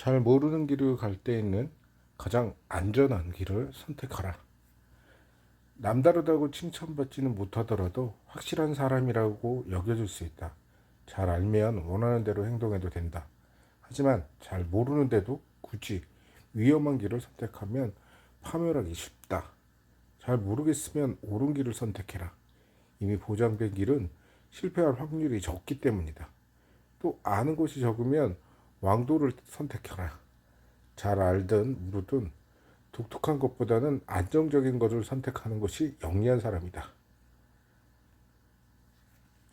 잘 모르는 길을 갈 때에는 가장 안전한 길을 선택하라. 남다르다고 칭찬받지는 못하더라도 확실한 사람이라고 여겨질 수 있다. 잘 알면 원하는 대로 행동해도 된다. 하지만 잘 모르는데도 굳이 위험한 길을 선택하면 파멸하기 쉽다. 잘 모르겠으면 옳은 길을 선택해라. 이미 보장된 길은 실패할 확률이 적기 때문이다. 또 아는 것이 적으면 왕도를 선택해라. 잘 알든 모르든 독특한 것보다는 안정적인 것을 선택하는 것이 영리한 사람이다.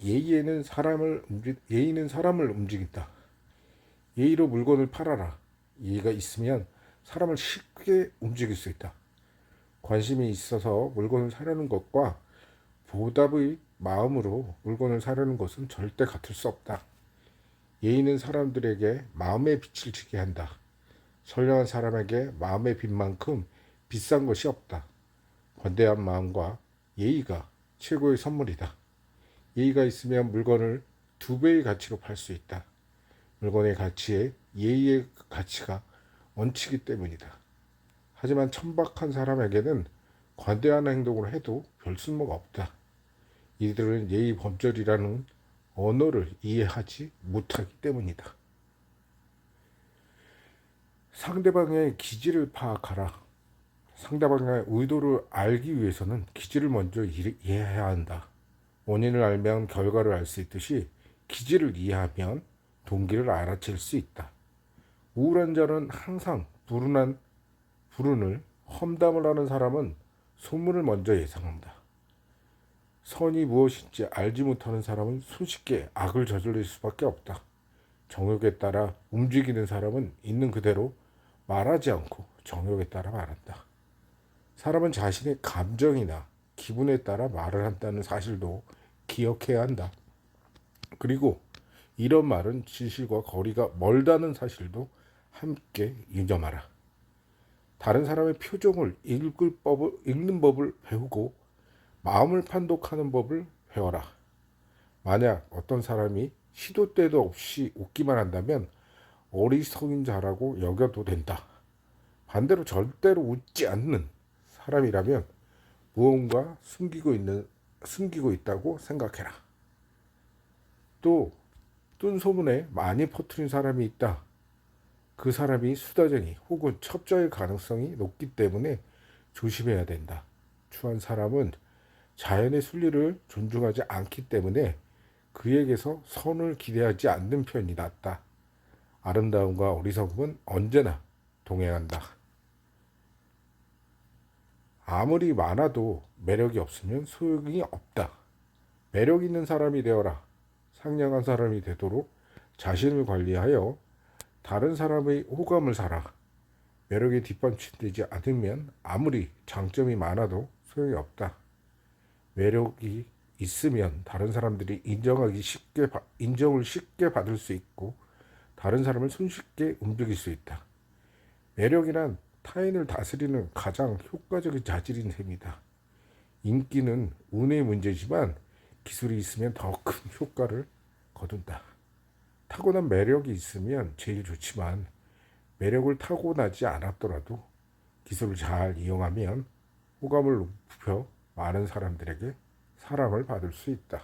예의에는 사람을 움직 예의는 사람을 움직인다. 예의로 물건을 팔아라. 예의가 있으면 사람을 쉽게 움직일 수 있다. 관심이 있어서 물건을 사려는 것과 보답의 마음으로 물건을 사려는 것은 절대 같을 수 없다. 예의는 사람들에게 마음의 빛을 지게 한다. 선량한 사람에게 마음의 빛만큼 비싼 것이 없다. 관대한 마음과 예의가 최고의 선물이다. 예의가 있으면 물건을 두 배의 가치로 팔 수 있다. 물건의 가치에 예의의 가치가 얹히기 때문이다. 하지만 천박한 사람에게는 관대한 행동을 해도 별 쓸모가 없다. 이들은 예의 범절이라는 언어를 이해하지 못하기 때문이다. 상대방의 기질을 파악하라. 상대방의 의도를 알기 위해서는 기질을 먼저 이- 이해해야 한다. 원인을 알면 결과를 알 수 있듯이 기질을 이해하면 동기를 알아챌 수 있다. 우울한 자는 항상 불운한 불운을 험담을 하는 사람은 소문을 먼저 예상한다. 선이 무엇인지 알지 못하는 사람은 손쉽게 악을 저질릴 수밖에 없다. 정욕에 따라 움직이는 사람은 있는 그대로 말하지 않고 정욕에 따라 말한다. 사람은 자신의 감정이나 기분에 따라 말을 한다는 사실도 기억해야 한다. 그리고 이런 말은 진실과 거리가 멀다는 사실도 함께 유념하라. 다른 사람의 표정을 읽을 법을, 읽는 법을 배우고 마음을 판독하는 법을 배워라. 만약 어떤 사람이 시도 때도 없이 웃기만 한다면 어리석인 자라고 여겨도 된다. 반대로 절대로 웃지 않는 사람이라면 무언가 숨기고 있는 숨기고 있다고 생각해라. 또 뜬 소문에 많이 퍼뜨린 사람이 있다. 그 사람이 수다쟁이 혹은 첩자일 가능성이 높기 때문에 조심해야 된다. 추한 사람은 자연의 순리를 존중하지 않기 때문에 그에게서 선을 기대하지 않는 편이 낫다. 아름다움과 어리석음은 언제나 동행한다. 아무리 많아도 매력이 없으면 소용이 없다. 매력 있는 사람이 되어라. 상냥한 사람이 되도록 자신을 관리하여 다른 사람의 호감을 사라. 매력이 뒷받침되지 않으면 아무리 장점이 많아도 소용이 없다. 매력이 있으면 다른 사람들이 인정하기 쉽게 바- 인정을 쉽게 받을 수 있고 다른 사람을 손쉽게 움직일 수 있다. 매력이란 타인을 다스리는 가장 효과적인 자질인 셈이다. 인기는 운의 문제지만 기술이 있으면 더 큰 효과를 거둔다. 타고난 매력이 있으면 제일 좋지만 매력을 타고나지 않았더라도 기술을 잘 이용하면 호감을 높여 많은 사람들에게 사랑을 받을 수 있다.